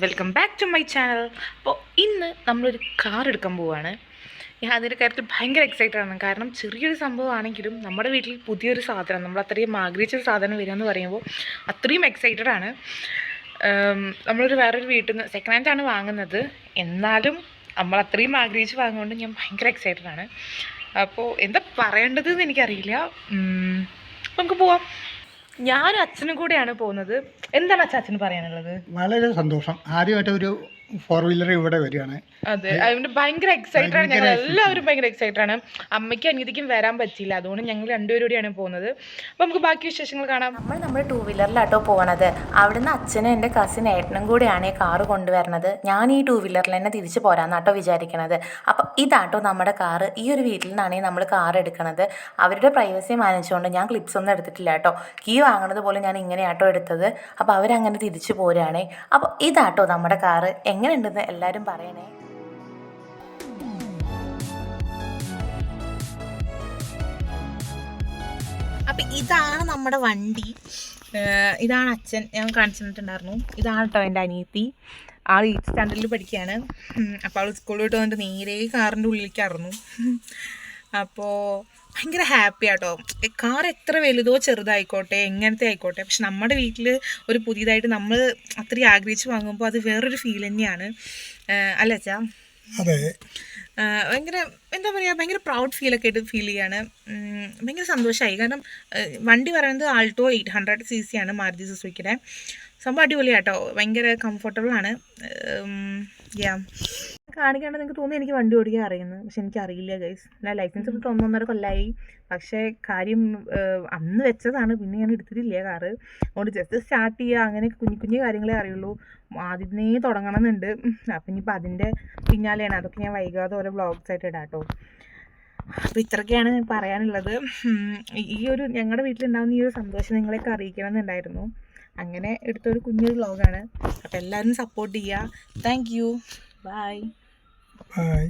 Welcome back to my channel അപ്പോൾ ഇന്ന് നമ്മളൊരു കാർ എടുക്കാൻ പോവുകയാണ് ഞാൻ അതിന്റെ കാര്യത്തിൽ ഭയങ്കര എക്സൈറ്റഡ് ആണ്. കാരണം ചെറിയൊരു സംഭവമാണെങ്കിലും നമ്മുടെ വീട്ടിൽ പുതിയൊരു സാധനം നമ്മൾ അത്രയും ആഗ്രഹിച്ചൊരു സാധനം വരിക എന്ന് പറയുമ്പോൾ അത്രയും എക്സൈറ്റഡ് ആണ്. നമ്മളൊരു വേറൊരു വീട്ടിൽ നിന്ന് സെക്കൻഡ് ഹാൻഡ് ആണ് വാങ്ങുന്നത്. എന്നാലും നമ്മൾ അത്രയും ആഗ്രഹിച്ച് വാങ്ങുകൊണ്ട് ഞാൻ ഭയങ്കര എക്സൈറ്റഡ് ആണ്. അപ്പോൾ എന്താ പറയേണ്ടത് എന്ന് എനിക്കറിയില്ല നമുക്ക് പോവാം. ഞാനും അച്ഛനും കൂടെയാണ് പോകുന്നത്. എന്താണ് അച്ഛൻ അച്ഛന് പറയാനുള്ളത്? വളരെ സന്തോഷം. ആദ്യമായിട്ട് ഒരു ഫോർ വീലർ ഇവിടെ വരികയാണ്. അതെ അതുകൊണ്ട് ഭയങ്കര എക്സൈറ്റഡ് ആണ്. ഞങ്ങൾ എല്ലാവരും ഭയങ്കര എക്സൈറ്റഡ് ആണ്. അമ്മയ്ക്കും അനിയത്തിക്കും വരാൻ പറ്റിയില്ല. അതുകൊണ്ട് ഞങ്ങൾ രണ്ടുപേരും കൂടിയാണ് പോകുന്നത്. അപ്പോൾ നമുക്ക് ബാക്കി വിശേഷങ്ങൾ കാണാം. നമ്മൾ നമ്മുടെ ടൂ വീലറിലാട്ടോ പോകണത് അവിടുന്ന് അച്ഛനും എന്റെ കസിൻ ഏട്ടനും കൂടെയാണ് ഈ കാറ് കൊണ്ടുവരണത്. ഞാൻ ഈ ടൂ വീലറിൽ തന്നെ തിരിച്ചു പോരാന്നാട്ടോ വിചാരിക്കണത്. അപ്പോൾ ഇതാട്ടോ നമ്മുടെ കാറ് ഈ ഒരു വീട്ടിൽ നിന്നാണ് നമ്മൾ കാർ എടുക്കണത്. അവരുടെ പ്രൈവസി മാനിച്ചുകൊണ്ട് ഞാൻ ക്ലിപ്സ് ഒന്നും എടുത്തിട്ടില്ല കേട്ടോ കീ വാങ്ങണത് പോലും ഞാൻ ഇങ്ങനെയാട്ടോ എടുത്തത്. അപ്പോൾ അവരങ്ങനെ തിരിച്ചു പോരുകയാണേ അപ്പോൾ ഇതാട്ടോ നമ്മുടെ കാറ് എങ്ങനെയുണ്ടെന്ന് എല്ലാവരും പറയണേ. അപ്പൊ ഇതാണ് നമ്മുടെ വണ്ടി. ഇതാണ് അച്ഛൻ. ഞാൻ കാണിച്ചിട്ടുണ്ടായിരുന്നു. ഇതാണ് കേട്ടോ എന്റെ അനിയത്തി. ആൾ ഈ സ്റ്റാൻഡേർഡിൽ പഠിക്കുകയാണ് അപ്പോൾ അവൾ സ്കൂളിൽ വിട്ട് വന്നിട്ട് നേരെ കാറിന്റെ ഉള്ളിലേക്കായിരുന്നു അപ്പോൾ ഭയങ്കര ഹാപ്പി ആട്ടോ. കാർ എത്ര വലുതോ ചെറുതായിക്കോട്ടെ എങ്ങനത്തെ ആയിക്കോട്ടെ. പക്ഷെ നമ്മുടെ വീട്ടിൽ ഒരു പുതിയതായിട്ട് നമ്മൾ അത്രയും ആഗ്രഹിച്ച് വാങ്ങുമ്പോൾ അത് വേറൊരു ഫീൽ തന്നെയാണ്. അല്ല അച്ഛാ? അതെ. ഭയങ്കര എന്താ പറയുക ഭയങ്കര പ്രൗഡ് ഫീലൊക്കെ ആയിട്ട് ഫീൽ ചെയ്യാണ്. ഭയങ്കര സന്തോഷമായി കാരണം വണ്ടി പറയുന്നത് Alto eight hundred C C ആണ് മാരുതി സുസുക്കിയുടെ സംഭവം അടിപൊളിയാട്ടോ. ഭയങ്കര കംഫർട്ടബിൾ ആണ്. യാ കാണിക്കാണ്ട് നിങ്ങൾക്ക് തോന്നി എനിക്ക് വണ്ടി ഓടിക്കാൻ അറിയുന്നു. പക്ഷെ എനിക്ക് അറിയില്ല ഗൈസ് ഞാൻ ലൈസൻസ് എടുത്തിട്ട് ഒന്നൊന്നര കൊല്ലായി. പക്ഷേ കാര്യം അന്ന് വെച്ചതാണ്. പിന്നെ ഞാൻ എടുത്തിട്ടില്ല കാറ്. അതുകൊണ്ട് ജസ്റ്റ് സ്റ്റാർട്ട് ചെയ്യുക അങ്ങനെ കുഞ്ഞു കുഞ്ഞു കാര്യങ്ങളെ അറിയുള്ളൂ. ആദ്യമേ തുടങ്ങണമെന്നുണ്ട്. അപ്പം ഇനിയിപ്പോൾ അതിന്റെ പിന്നാലെയാണ്. അതൊക്കെ ഞാൻ വൈകാതെ ഓരോ വ്ളോഗ്സ് ആയിട്ട് ഇടാട്ടോ കേട്ടോ അപ്പോൾ ഇത്രയൊക്കെയാണ് ഞാൻ പറയാനുള്ളത് ഈ ഒരു ഞങ്ങളുടെ വീട്ടിലുണ്ടാകുന്ന ഈ ഒരു സന്തോഷം നിങ്ങളെയൊക്കെ അറിയിക്കണം എന്നുണ്ടായിരുന്നു അങ്ങനെ എടുത്തൊരു കുഞ്ഞൊരു ബ്ലോഗാണ് അപ്പോൾ എല്ലാവരും സപ്പോർട്ട് ചെയ്യുക താങ്ക് യു ബൈ ബൈ